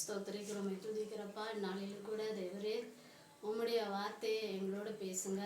ஸ்தோத்திரிக்கிறோம். துதிக்கிறப்பா நாளில் கூட தேவரே உம்முடைய வார்த்தையை எங்களோட பேசுங்க.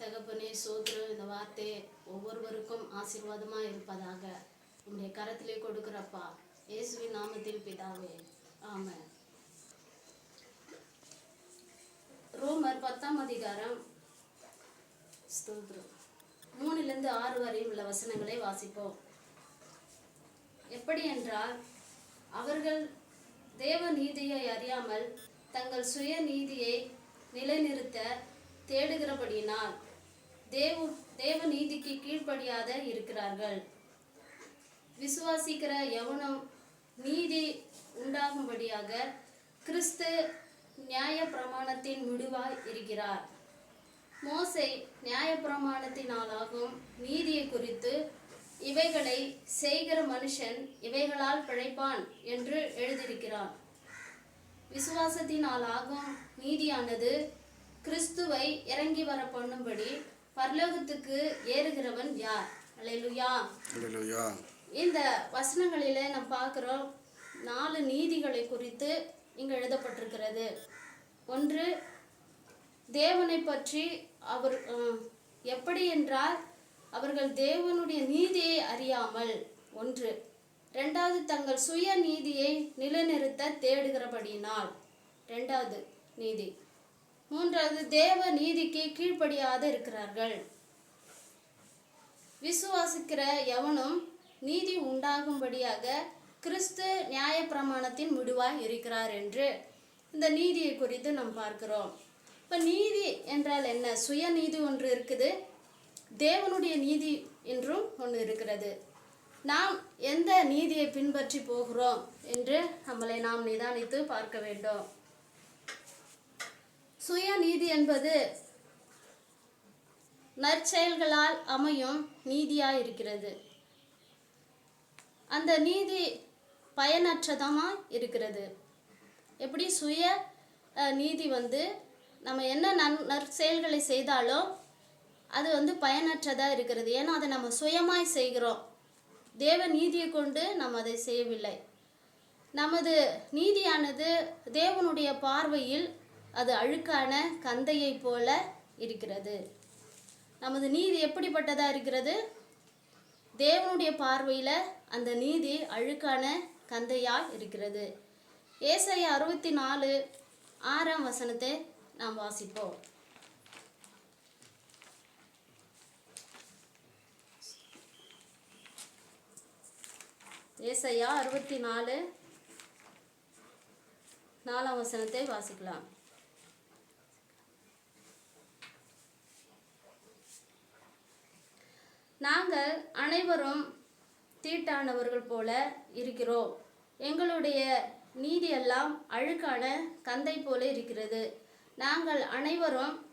தகப்பனே சோத்திரம் இந்த வார்த்தை ஒவ்வொருவருக்கும் ஆசீர்வாதமாக இருப்பதாக உம்முடைய கரத்திலே கொடுக்குறப்பா. இயேசுவின் நாமத்தில் பிதாவே ஆமாம் ரோமர் பத்தாம் அதிகாரம். ஸ்தோத்திரம். மூணுலேருந்து ஆறு வரையும் உள்ள வசனங்களை வாசிப்போம். எப்படி என்றால் அவர்கள் தேவ நீதியை அறியாமல் தங்கள் சுய நீதியை நிலைநிறுத்த தேடுகிறபடியினால் தேவ தேவ நீதிக்கு கீழ்ப்படியாத இருக்கிறார்கள். விசுவாசிக்கிற எவனும் நீதி உண்டாகும்படியாக கிறிஸ்து நியாய பிரமாணத்தின் முடிவாய் இருக்கிறார். மோசை நியாய பிரமாணத்தினாலாகும் நீதியை குறித்து இவைகளை செய்கிற மனுஷன் இவைகளால் பிழைப்பான் என்று எழுதியிருக்கிறான் விசுவாசத்தினாலாகும் நீதியானது கிறிஸ்துவை இறங்கி வர பண்ணும்படி பரலோகத்துக்கு ஏறுகிறவன் யார்? அல்லேலூயா. இந்த வசனங்களிலே நாம் பார்க்குறோம் நாலு நீதிகளை குறித்து இங்கு எழுதப்பட்டிருக்கிறது. ஒன்று தேவனை பற்றி அவர் எப்படி என்றால் அவர்கள் தேவனுடைய நீதியை அறியாமல். ஒன்று. ரெண்டாவது தங்கள் சுய நீதியை நிலைநிறுத்த தேடுகிறபடியினால். ரெண்டாவது நீதி. மூன்றாவது தேவ நீதிக்கு கீழ்ப்படியாத இருக்கிறார்கள். விசுவாசிக்கிற எவனும் நீதி உண்டாகும்படியாக கிறிஸ்து நியாயப்பிரமாணத்தின் முடிவாய் இருக்கிறார் என்று இந்த நீதியை குறித்து நாம் பார்க்கிறோம். இப்போ நீதி என்றால் என்ன? சுய நீதி ஒன்று இருக்குது. தேவனுடைய நீதி என்றும் ஒன்று இருக்கிறது. நாம் எந்த நீதியை பின்பற்றி போகிறோம் என்று நம்மளை நாம் நிதானித்து பார்க்க வேண்டும். சுய நீதி என்பது நற்செயல்களால் அமையும் நீதியாக இருக்கிறது அந்த நீதி பயனற்றதமாக இருக்கிறது. எப்படி சுய நீதி வந்து நம்ம என்ன நன் நற்செயல்களை செய்தாலும் அது வந்து பயனற்றதாக இருக்கிறது. ஏன்னா அதை நம்ம சுயமாய் செய்கிறோம். தேவ நீதியை கொண்டு நம்ம அதை செய்யவில்லை. நமது நீதியானது தேவனுடைய பார்வையில் அது அழுக்கான கந்தையைப் போல இருக்கிறது. நமது நீதி எப்படிப்பட்டதாக இருக்கிறது? தேவனுடைய பார்வையில் அந்த நீதி அழுக்கான கந்தையாக இருக்கிறது. ஏசாயா அறுபத்தி நாலு ஆறாம் வசனத்தை நாம் வாசிப்போம். ஏசையா அறுபத்தி நாலு நாலாம் வசனத்தை வாசிக்கலாம். நாங்கள் அனைவரும் தீட்டானவர்கள் போல இருக்கிறோம். எங்களுடைய நீதியெல்லாம் அழுக்கான கந்தை போல இருக்கிறது. நாங்கள் அனைவரும்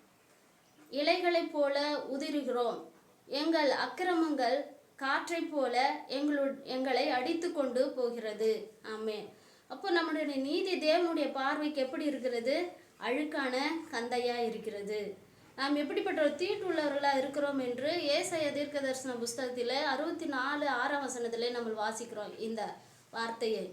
இலைகளைப் போல உதிருகிறோம். எங்கள் அக்கிரமங்கள் காற்றைப் போல எங்களு எங்களை அடித்து கொண்டு போகிறது. ஆமே அப்போ நம்மளுடைய நீதி தேவனுடைய பார்வைக்கு எப்படி இருக்கிறது? அழுக்கான கந்தையா இருக்கிறது. நாம் எப்படிப்பட்ட ஒரு தீட்டுள்ளவர்களாக இருக்கிறோம் என்று ஏசைய தீர்க்க தரிசன புஸ்தகத்தில் அறுபத்தி நாலு ஆறாம் வசனத்திலே நம்ம வாசிக்கிறோம் இந்த வார்த்தையை.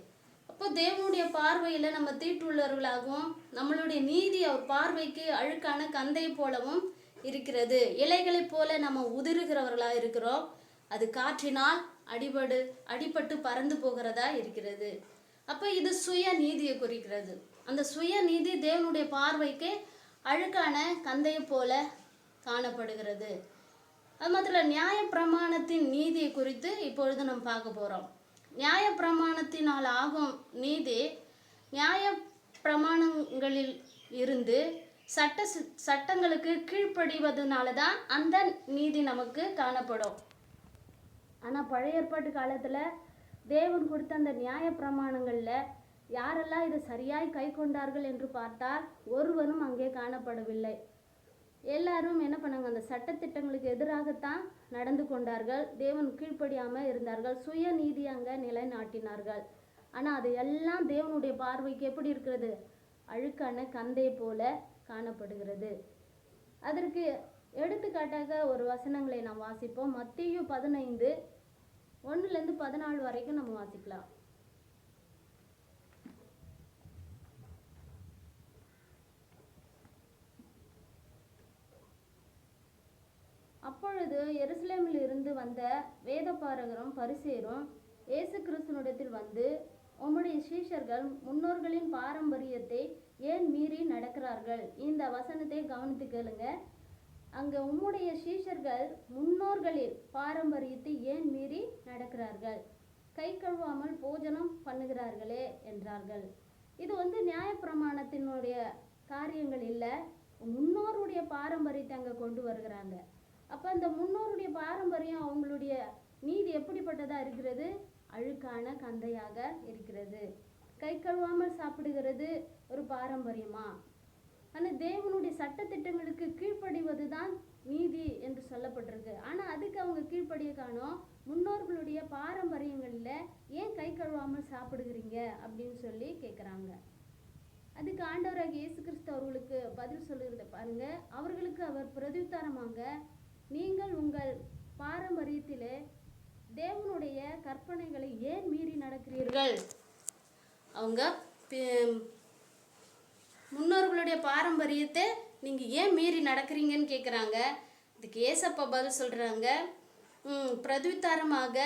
அப்போ தேவனுடைய பார்வையில் நம்ம தீட்டுள்ளவர்களாகவும் நம்மளுடைய நீதி அவர் பார்வைக்கு அழுக்கான கந்தை போலவும் இருக்கிறது. இலைகளைப் போல நம்ம உதிருகிறவர்களாக இருக்கிறோம். அது காற்றினால் அடிபடு அடிபட்டு பறந்து போகிறதா இருக்கிறது. அப்போ இது சுய நீதியை குறிக்கிறது. அந்த சுய நீதி தேவனுடைய பார்வைக்கு அழுக்கான கந்தையை போல காணப்படுகிறது. அது மாத்திரம் நியாய பிரமாணத்தின் நீதியை குறித்து இப்பொழுது நம்ம பார்க்க போகிறோம் நியாய பிரமாணத்தினால் ஆகும் நீதி நியாய பிரமாணங்களில் இருந்து சட்ட சி- சட்டங்களுக்கு கீழ்ப்படிவதனால தான் அந்த நீதி நமக்கு காணப்படும். ஆனால் பழைய ஏற்பாட்டு காலத்தில் தேவன் கொடுத்த அந்த நியாய பிரமாணங்களில் யாரெல்லாம் இதை சரியாய் கை கொண்டார்கள் என்று பார்த்தால் ஒருவரும் அங்கே காணப்படவில்லை. எல்லாரும் என்ன பண்ணாங்க? அந்த சட்டத்திட்டங்களுக்கு எதிராகத்தான் நடந்து கொண்டார்கள். தேவன் கீழ்ப்படியாமல் இருந்தார்கள். சுய நீதி அங்கே நிலைநாட்டினார்கள். ஆனால் அது எல்லாம் தேவனுடைய பார்வைக்கு எப்படி இருக்கிறது? அழுக்கான கந்தை போல காணப்படுகிறது. அதற்கு எடுத்துக்காட்டாக ஒரு வசனங்களை நாம் வாசிப்போம். மத்தியும் பதினைந்து ஒன்றுலேருந்து பதினாலு வரைக்கும் நம்ம வாசிக்கலாம். அப்பொழுது எருசலேமில் இருந்து வந்த வேதப்பாரகரும் பரிசேரும் இயேசு கிறிஸ்துவனிடத்தில் வந்து உம்முடைய சீஷர்கள் முன்னோர்களின் பாரம்பரியத்தை ஏன் மீறி நடக்கிறார்கள்? இந்த வசனத்தை கவனித்து கேளுங்க. அங்கே உம்முடைய சீஷர்கள் முன்னோர்களின் பாரம்பரியத்தை ஏன் மீறி நடக்கிறார்கள்? கை கழுவாமல் போஜனம் பண்ணுகிறார்களே என்றார்கள். இது வந்து நியாயப்பிரமாணத்தினுடைய காரியங்கள் இல்லை. முன்னோருடைய பாரம்பரியத்தை அங்கே கொண்டு வருகிறாங்க. அப்போ அந்த முன்னோருடைய பாரம்பரியம் அவங்களுடைய நீதி எப்படிப்பட்டதாக இருக்கிறது? அழுக்கான கந்தையாக இருக்கிறது. கை கழுவாமல் சாப்பிடுகிறது ஒரு பாரம்பரியமா? ஆனால் தேவனுடைய சட்டத்திட்டங்களுக்கு கீழ்ப்படிவது தான் நீதி என்று சொல்லப்பட்டிருக்கு. ஆனால் அதுக்கு அவங்க கீழ்ப்படிய காணோம் முன்னோர்களுடைய பாரம்பரியங்களில் ஏன் கை கழுவாமல் சாப்பிடுகிறீங்க அப்படின்னு சொல்லி கேட்குறாங்க அதுக்கு ஆண்டவராக இயேசு கிறிஸ்து அவர்களுக்கு பதில் சொல்லுகிறத பாருங்க. அவர்களுக்கு அவர் பிரதித்தாரமாக நீங்கள் உங்கள் பாரம்பரியத்திலே தேவனுடைய கற்பனைகளை ஏன் மீறி நடக்கிறீர்கள்? அவங்க முன்னோர்களுடைய பாரம்பரியத்தை நீங்கள் ஏன் மீறி நடக்கிறீங்கன்னு கேட்குறாங்க இதுக்கு ஏசப்பா பதில் சொல்கிறாங்க பிரதித்தாரமாக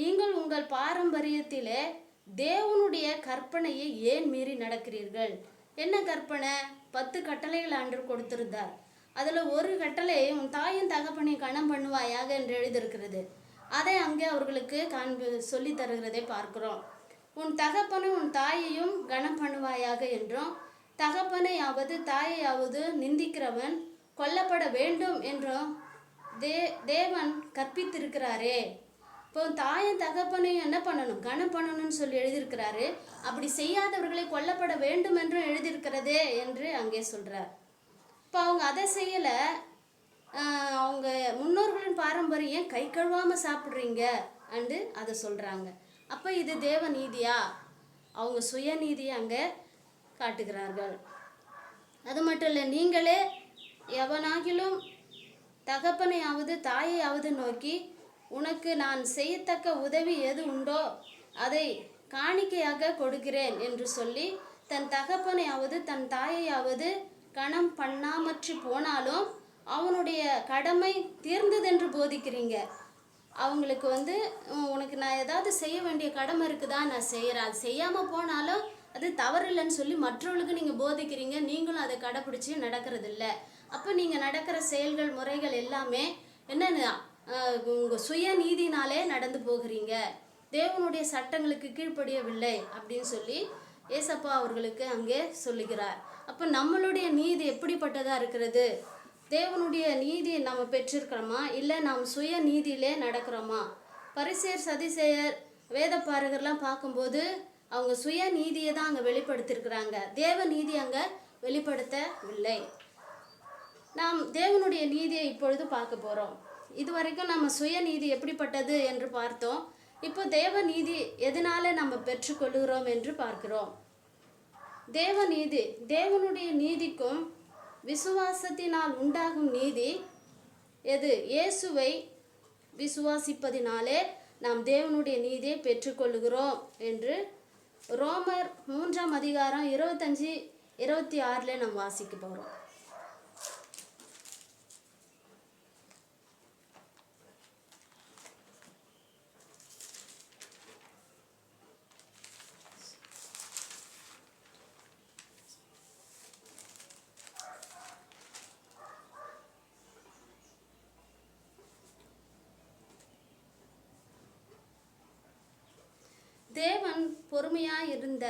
நீங்கள் உங்கள் பாரம்பரியத்திலே தேவனுடைய கற்பனையை ஏன் மீறி நடக்கிறீர்கள்? என்ன கற்பனை? பத்து கட்டளைகள் ஆண்டு கொடுத்திருந்தார். அதில் ஒரு கட்டளை உன் தாயும் தகப்பனை கணம் பண்ணுவாயாக என்று எழுதியிருக்கிறது. அதை அங்கே அவர்களுக்கு காண்பு சொல்லி தருகிறதை பார்க்கிறோம். உன் தகப்பனும் உன் தாயையும் கனம் பண்ணுவாயாக என்றும் தகப்பனையாவது தாயையாவது நிந்திக்கிறவன் கொல்லப்பட வேண்டும் என்றும் தே தேவன் கற்பித்திருக்கிறாரே. இப்போ தாயும் தகப்பனையும் என்ன பண்ணணும்? கனம் பண்ணணும்னு சொல்லி எழுதியிருக்கிறாரு. அப்படி செய்யாதவர்களை கொல்லப்பட வேண்டும் என்றும் எழுதியிருக்கிறதே என்று அங்கே சொல்கிறார் இப்போ அவங்க அதை செய்யலை. அவங்க முன்னோர்களின் பாரம்பரியம் கை கழுவாமல் சாப்பிட்றீங்க அண்டு அதை சொல்கிறாங்க அப்போ இது தேவ நீதியா? அவங்க சுயநீதி அங்கே காட்டுகிறார்கள். அது மட்டும் இல்லை நீங்களே எவனாகிலும் தகப்பனையாவது தாயையாவது நோக்கி உனக்கு நான் செய்யத்தக்க உதவி எது உண்டோ அதை காணிக்கையாக கொடுக்கிறேன் என்று சொல்லி தன் தகப்பனையாவது தன் தாயையாவது கணம் பண்ணாமற்று போனாலும் அவனுடைய கடமை தீர்ந்ததென்று போதிக்கிறீங்க. அவங்களுக்கு வந்து உனக்கு நான் ஏதாவது செய்ய வேண்டிய கடமை இருக்குதா? நான் செய்கிறேன் அது செய்யாமல் போனாலும் அது தவறு இல்லைன்னு சொல்லி மற்றவர்களுக்கு நீங்கள் போதிக்கிறீங்க நீங்களும் அதை கடைப்பிடிச்சி நடக்கிறதில்ல. அப்போ நீங்கள் நடக்கிற செயல்கள் முறைகள் எல்லாமே என்னென்ன உங்கள் சுய நீதினாலே நடந்து போகிறீங்க. தேவனுடைய சட்டங்களுக்கு கீழ்ப்படியவில்லை அப்படின்னு சொல்லி ஏசப்பா அவர்களுக்கு அங்கே சொல்லுகிறார். அப்போ நம்மளுடைய நீதி எப்படிப்பட்டதாக இருக்கிறது? தேவனுடைய நீதியை நம்ம பெற்றிருக்கிறோமா? இல்லை நாம் சுய நீதியிலே நடக்கிறோமா? பரிசேர் சதிசேயர் வேதப்பாரகர்லாம் பார்க்கும்போது அவங்க சுய நீதியை தான் அங்கே வெளிப்படுத்தியிருக்கிறாங்க தேவ நீதி அங்கே வெளிப்படுத்தவில்லை. நாம் தேவனுடைய நீதியை இப்பொழுது பார்க்க போகிறோம் இதுவரைக்கும் நம்ம சுயநீதி எப்படிப்பட்டது என்று பார்த்தோம். இப்போ தேவ நீதி எதனால நம்ம பெற்றுக்கொள்கிறோம் என்று பார்க்கிறோம். தேவ நீதி தேவனுடைய நீதிக்கும் விசுவாசத்தினால் உண்டாகும் நீதி எது? இயேசுவை விசுவாசிப்பதினாலே நாம் தேவனுடைய நீதியை பெற்றுக்கொள்கிறோம் என்று ரோமர் மூன்றாம் அதிகாரம் இருபத்தஞ்சி இருபத்தி ஆறில் நம்ம வாசிக்க போகிறோம் தேவன் பொறுமையாக இருந்த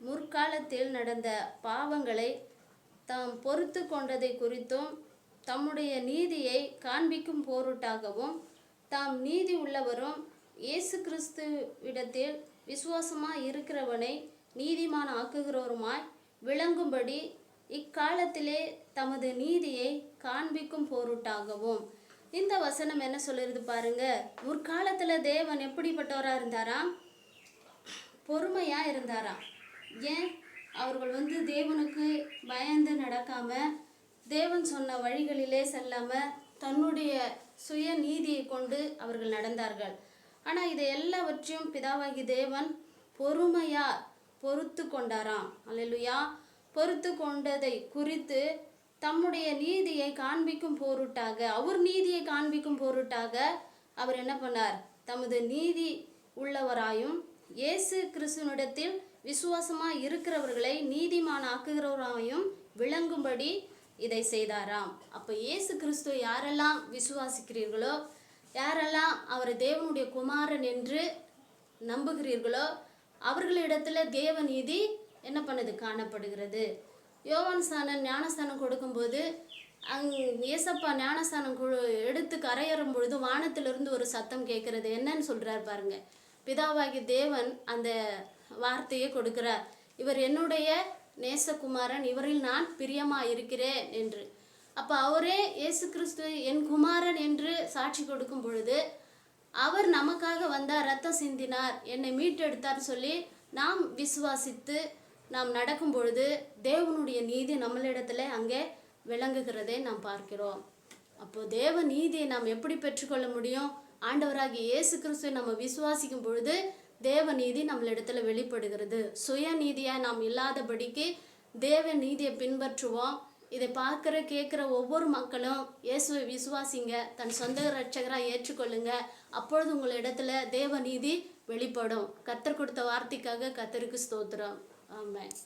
முற்காலத்தில் நடந்த பாவங்களை தாம் பொறுத்து கொண்டதை குறித்தும் தம்முடைய நீதியை காண்பிக்கும் போருட்டாகவும் தாம் நீதி உள்ளவரும் இயேசு கிறிஸ்துவிடத்தில் விசுவாசமாக இருக்கிறவனை நீதிமான் ஆக்குகிறவருமாய் விளங்கும்படி இக்காலத்திலே தமது நீதியை காண்பிக்கும் போருட்டாகவும். இந்த வசனம் என்ன சொல்லுறது பாருங்க. முற்காலத்தில் தேவன் எப்படிப்பட்டவராக இருந்தாராம்? பொறுமையாக இருந்தாராம். ஏன்? அவர்கள் வந்து தேவனுக்கு பயந்து நடக்காம தேவன் சொன்ன வழிகளிலே செல்லாம தன்னுடைய சுய நீதியை கொண்டு அவர்கள் நடந்தார்கள். ஆனால் இதை எல்லாவற்றையும் பிதாவாகி தேவன் பொறுமையாக பொறுத்து கொண்டாராம். அல்லேலூயா. பொறுத்து கொண்டதை குறித்து தம்முடைய நீதியை காண்பிக்கும் பொருட்டாக அவர் நீதியை காண்பிக்கும் பொருட்டாக அவர் என்ன பண்ணார்? தமது நீதி உள்ளவராயும் இயேசு கிறிஸ்துவனிடத்தில் விசுவாசமாக இருக்கிறவர்களை நீதிமான் ஆக்குகிறவராயும் விளங்கும்படி இதை செய்தாராம். அப்போ இயேசு கிறிஸ்துவ யாரெல்லாம் விசுவாசிக்கிறீர்களோ யாரெல்லாம் அவர் தேவனுடைய குமாரன் என்று நம்புகிறீர்களோ அவர்களிடத்தில் தேவ நீதி என்ன பண்ணுது? காணப்படுகிறது. யோவான் ஸ்தானம் ஞானஸ்தானம் கொடுக்கும்போது அங் ஏசப்பா ஞானஸ்தானம் எடுத்து கரையேறும் பொழுது வானத்திலிருந்து ஒரு சத்தம் கேட்கறது. என்னன்னு சொல்கிறார் பாருங்கள் பிதாவாகி தேவன் அந்த வார்த்தையை கொடுக்கிறார். இவர் என்னுடைய நேசகுமாரன் இவரில் நான் பிரியமா இருக்கிறேன் என்று. அப்போ அவரே இயேசு கிறிஸ்து என் குமாரன் என்று சாட்சி கொடுக்கும் பொழுது அவர் நமக்காக வந்தார் ரத்தம் சிந்தினார் என்னை மீட்டெடுத்தார் சொல்லி நாம் விசுவாசித்து நாம் நடக்கும் பொழுது தேவனுடைய நீதி நம்மளிடத்துல அங்கே விளங்குகிறதை நாம் பார்க்கிறோம். அப்போ தேவ நீதியை நாம் எப்படி பெற்றுக்கொள்ள முடியும்? ஆண்டவராகிய இயேசு கிறிஸ்துவை நம்ம விசுவாசிக்கும் பொழுது தேவ நீதி நம்மளிடத்துல வெளிப்படுகிறது. சுயநீதியாக நாம் இல்லாதபடிக்கு தேவ நீதியை பின்பற்றுவோம். இதை பார்க்குற கேட்குற ஒவ்வொரு மக்களும் இயேசுவை விசுவாசிங்க தன் சொந்த ரட்சகராக ஏற்றுக்கொள்ளுங்க. அப்பொழுது உங்கள் இடத்துல தேவ நீதி வெளிப்படும். கத்தர் கொடுத்த வார்த்தைக்காக கத்தருக்கு ஸ்தோத்திரம். ஆமாம்